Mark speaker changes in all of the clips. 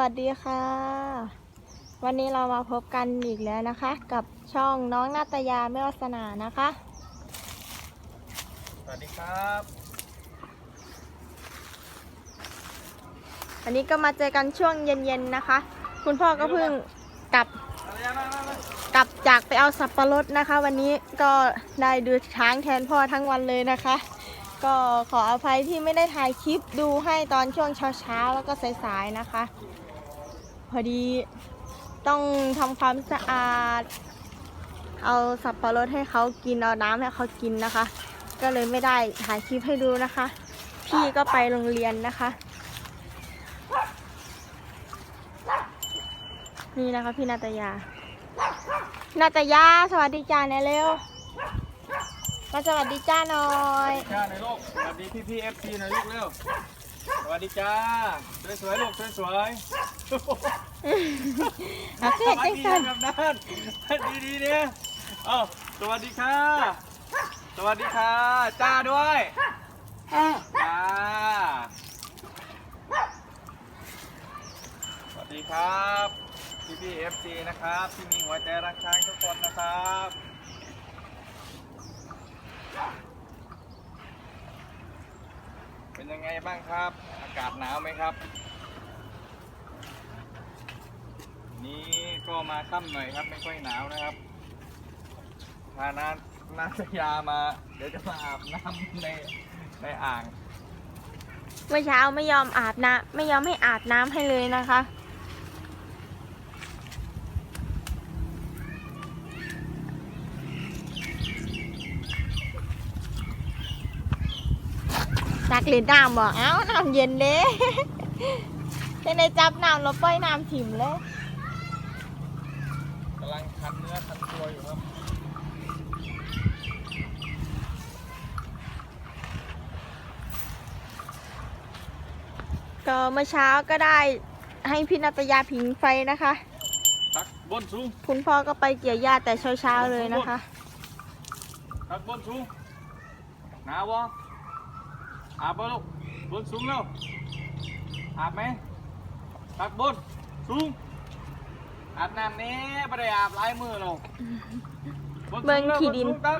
Speaker 1: วัสดีค่ะ วันนี้เรามาพบกันอีกแล้วนะคะ กับช่องน้องนาตยาไม่วัสนานะคะ
Speaker 2: สวัสดีครับ
Speaker 1: วันนี้ก็มาเจอกันช่วงเย็นๆนะคะ คุณพ่อก็เพิ่งกลับ
Speaker 2: อะไรนะมามาก
Speaker 1: ลับจากไปเอาสับปะรดนะคะ วันนี้ก็ได้ดูช้างแทนพ่อทั้งวันเลยนะคะ ก็ขออภัยที่ไม่ได้ถ่ายคลิปดูให้ตอนช่วงเช้าๆแล้วก็สายๆนะคะ พอดีต้องทำความสะอาด เอาสับปะรดให้เขากินเอาน้ำให้เขากินนะคะ ก็เลยไม่ได้ถ่ายคลิปให้ดูนะคะ พี่ก็ไปโรงเรียนนะคะ นี่นะคะพี่นาตยา นาตยาสวัสดีจ้าแน่เร็วมาสวัสดีจ้าหน่อย
Speaker 2: จ้าในโลกสวัสดีพี่พี่เอฟซีหน่อยลูกเร็ว สวัสดีจ้า สวยๆลูกสวยๆ
Speaker 1: เอาเค้ก
Speaker 2: สวัส
Speaker 1: จัง
Speaker 2: ดี
Speaker 1: สัน
Speaker 2: ครับนั่นดีดีๆเนี่ยเอ้าสวัสดีค่ะ สวัสดีค่ะ จ้าด้วยจ้าสวัสดีครับพี่พี่เอฟซีนะครับที่มีหัวใจรักช้างทุกคนนะครับ เป็นยังไงบ้างครับ อากาศหนาวไหมครับ นี้ก็มาค่ำหน่อยครับ ไม่ค่อยหนาวนะครับพานานาสยามา เดี๋ยวจะมาอาบน้ำในในอ่าง
Speaker 1: เมื่อเช้าไม่ยอมอาบน้ำไม่ยอมให้อาบน้ำให้เลยนะคะ จักเล่นน้ำบอกเอ้าน้ำเย็นเด้จะได้จับน้ำแล้วปล่อยน้ำถิ่มเลย
Speaker 2: กำลังคันเนื้อคันตัวอยู่ครับ
Speaker 1: ก็เมื่อเช้าก็ได้ให้พี่นาตยาผิงไฟนะคะ
Speaker 2: ตักบนสูง
Speaker 1: คุณพ่อก็ไปเกี่ยวหญ้าแต่เช้าๆเลยนะคะ
Speaker 2: ตักบนสูงหนาววะ อาบบ่ลูกบนสูงแล้วอาบไหมตักบนสูงอาบน้ำแน่ไม่ได้อาบหลายมือเราบนสู
Speaker 1: เบิ่ง
Speaker 2: แล้ว
Speaker 1: ขี้ดิน
Speaker 2: บสูงตัก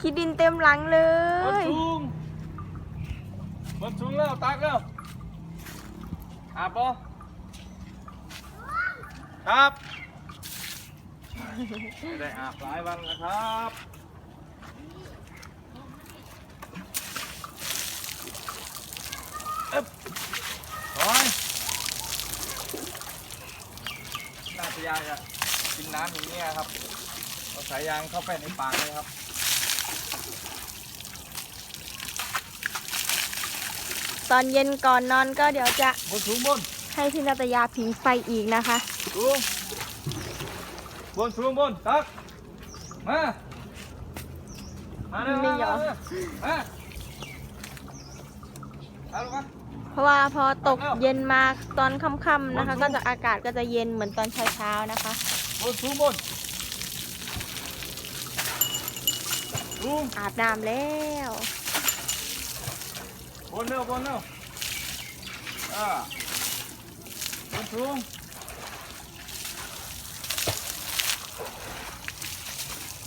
Speaker 1: ขี้ดินเต็มหลังเล
Speaker 2: บน
Speaker 1: ย
Speaker 2: สูงบนสูงแล้วตักแล้วอาบบ่ครับไม่ได้อาบหลายวันแล้วครับเอ๊บ โอ้ยน่าจะยากอะกินน้ำอย่างนี้ยครับเอาสายยางเข้าไปในปากเลยครับ
Speaker 1: ตอนเย็นก่อนนอนก็เดี๋ยวจะ
Speaker 2: บนสูงบน
Speaker 1: ให้พี่นาตยาผิงไฟอีกนะคะ
Speaker 2: สูงบนสูงบนตักมา มาเร็ว
Speaker 1: ไม่
Speaker 2: มาย
Speaker 1: อม
Speaker 2: มามาเอาลงมา
Speaker 1: เพราะว่าพอตกเย็นมาตอนค่ำๆนะคะ ก็จะอากาศก็จะเย็นเหมือนตอนเช้าๆนะคะ
Speaker 2: บนสูงบนสูง
Speaker 1: อาบน้ำแล้ว
Speaker 2: บนเร็วบนเร็วอ่าบนสูง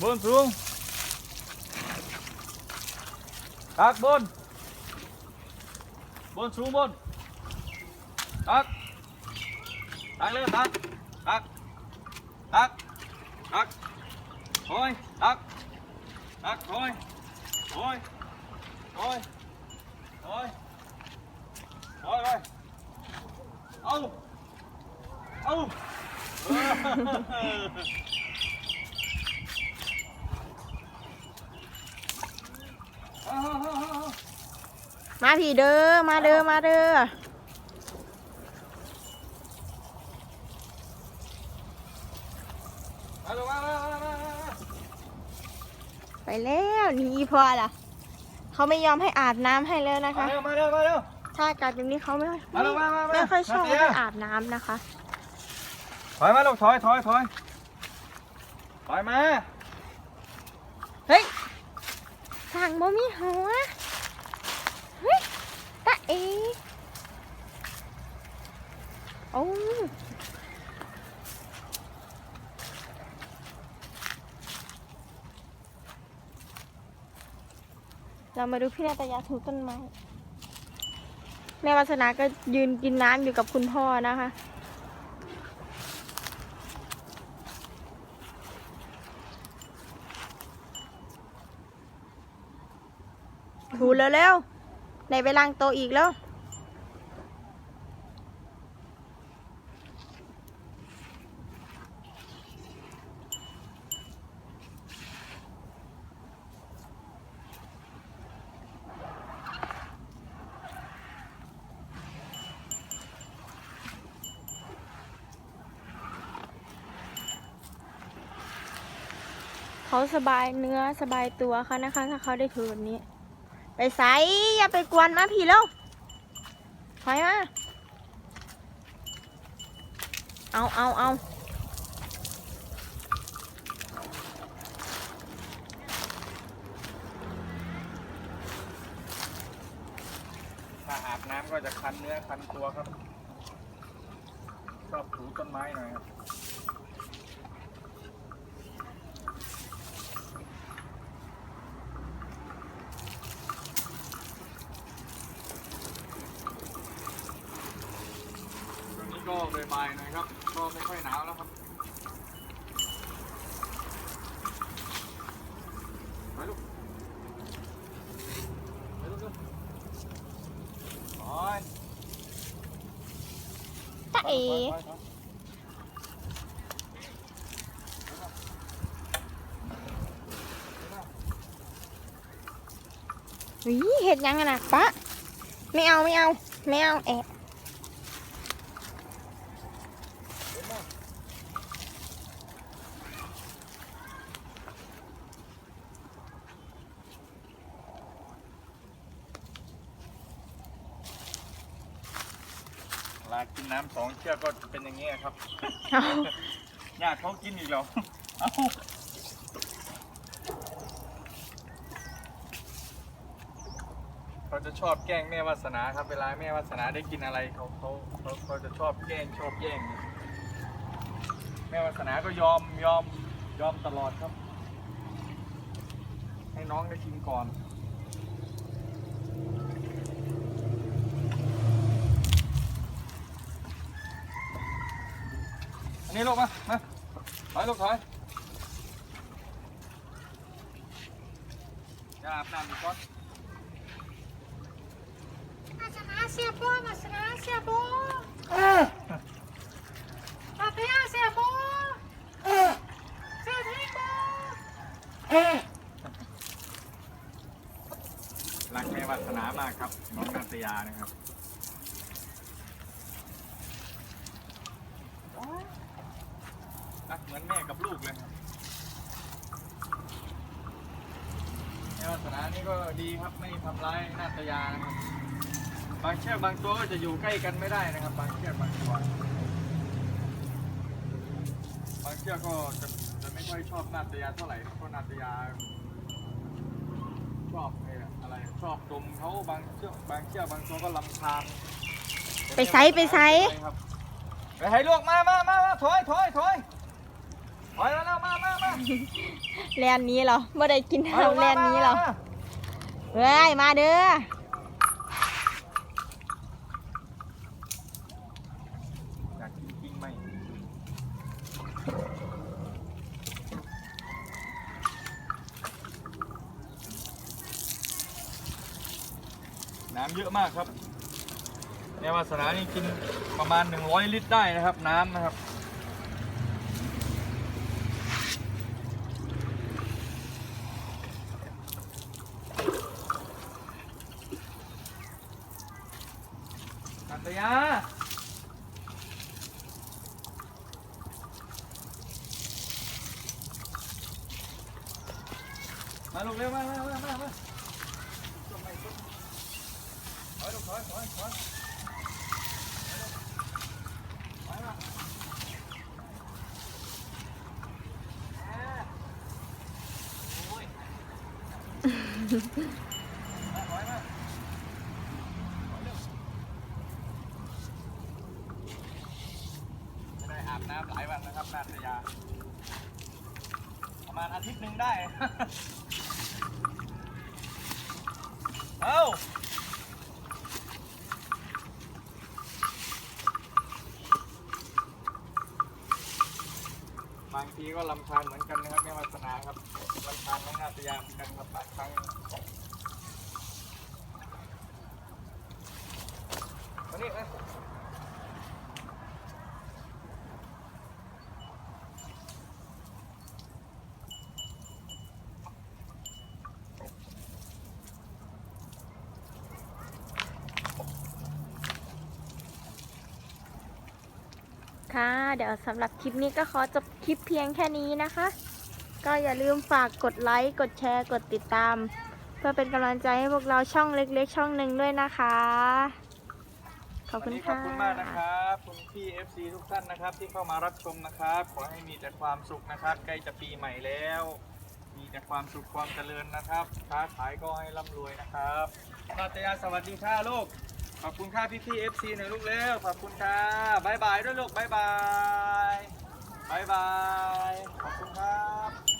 Speaker 2: บนสูงตักบน บนสูงบนตักตักเร็วตักตักตักตักถอยตั
Speaker 1: มาพี่เด้อ มาเด้อ มาเด้อ
Speaker 2: มาลงมามามามามา
Speaker 1: ไปแล้วหนี่พอล่ะ เขาไม่ยอมให้อาบน้ำให้แล้วนะคะ
Speaker 2: มาเร็วมาเร็วมาเร็ว
Speaker 1: ถ้าอากาศแบบนี้เขาไม่
Speaker 2: มาลงมามามา
Speaker 1: ไม่ค่อยชอบ
Speaker 2: มาเสีย
Speaker 1: ให้อาบน้ำนะคะ
Speaker 2: ถอยมาลูกถอยถอยถอยถอยมา
Speaker 1: เฮ้ยสั่งบ่มีหัว เอโอ้เรามาดูพี่นาตยาถูต้นไม้ แม่วัสนาก็ยืนกินน้ำอยู่กับคุณพ่อนะคะ ถูเร็วๆ ในไปล้างโตอีกแล้วเขาสบายเนื้อสบายตัวเขานะคะ ถ้าเขาได้ถือแบบนี้ ไปใส่อย่าไปกวนมาพี่แล้วถอยมาเอาเอาเอา
Speaker 2: ถ้าอาบน้ำก็จะคันเนื้อคันตัวครับชอบถูต้นไม้หน่อยครับ ช่วงนี้ก็ บ่ายๆหน่อยครับก็ไม่ค่อยหนาวแล้วครับไปลูกไปลูกเร็วโอ้ย
Speaker 1: ตาเอ๋
Speaker 2: ไปไป
Speaker 1: วีเห็ดยังไงนะปะไม่เอาไม่เอาไม่เอาแอะ
Speaker 2: กินน้ำสองเชือกก็เป็นอย่างนี้ครับ
Speaker 1: เอา
Speaker 2: ญาติเขากินอีกแล้วเอ้าเขาจะชอบแกล้งแม่วาสนาครับเวลาแม่วาสนาได้กินอะไรเขาเขาเขาเขาจะชอบแกล้งชอบแย่งแม่วาสนาก็ยอมยอมยอมตลอดครับ ให้น้องได้กินก่อน นนี้ลูกมา มาถอยลูกถอยอย่าอาบน้ำอีกก่อน
Speaker 3: มาชนะเสียโบมาชนะเสียโบมาเพียเสียโบเสียทีโบ
Speaker 2: รักแม่วัฒนามากครับ น้องนาตยานะครับ รักเหมือนแม่กับลูกเลยครับแม่วัฒนานี่ก็ดีครับไม่ทำร้ายนาตยานะครับบางเชือกบางตัวก็จะอยู่ใกล้กันไม่ได้นะครับ บางเชือกบางตัวบางเชือกก็จะจะไม่ค่อยชอบนาตยาเท่าไหร่เพราะนาตยา ชอบไอ้อะไรชอบดมเขาบางเชือกบางเชือกบางตัวก็ลำคาญ
Speaker 1: ไปไซไปไซ
Speaker 2: ครับไปให้ลูกมามามามาถอยถอยถอย ถอยแล้วนะมามามา
Speaker 1: แลนนี้เหรอไม่ได้กิน
Speaker 2: มาลูก
Speaker 1: น้ำแล
Speaker 2: มาน
Speaker 1: นี้เหรอ
Speaker 2: มามา
Speaker 1: เฮ้ยมาเด้อ
Speaker 2: อยากกินปิ้งไหมน้ำเยอะมากครับในวาสนานี่กินประมาณ 100 ลิตรได้นะครับ น้ำนะครับ นัตยา มาลูกเร็วมามามามามาต้นไม้ต้นถอยลูกถอยถอยถอยถอยมาอ่าโอ้ยมาถอาถน้ำหลายวันนะครับนาตยาประมาณอาทิตย์หนึ่งได้ เอาบางทีก็ลำคาญเหมือนกันนะครับแม่วาสนาครับลำคาญน้องนาตยาเหมือนกันครับบางครั้งวันี่นะ
Speaker 1: ค่ะ เดี๋ยวสำหรับคลิปนี้ก็ขอจบคลิปเพียงแค่นี้นะคะ ก็อย่าลืมฝากกดไลค์กดแชร์กดติดตาม เพื่อเป็นกำลังใจให้พวกเราช่องเล็กๆ ช่องหนึ่งด้วยนะคะ ขอบคุณ
Speaker 2: นี้ขอ
Speaker 1: ค่ะ
Speaker 2: บคุณมากนะครับคุณพี่ FC ทุกท่านนะครับ ที่เข้ามารับชมนะครับ ขอให้มีแต่ความสุขนะครับ ใกล้จะปีใหม่แล้ว มีแต่ความสุขความเจริญนะครับค้าขายก็ให้ร่ำรวยนะครับนาตยาสวัสดีค่ะลูก ขอบคุณค่าพี่พี่เอฟซีนะลูกเร็วขอบคุณค่ะบายบายด้วยลูกบายบายบายบายขอบคุณครับ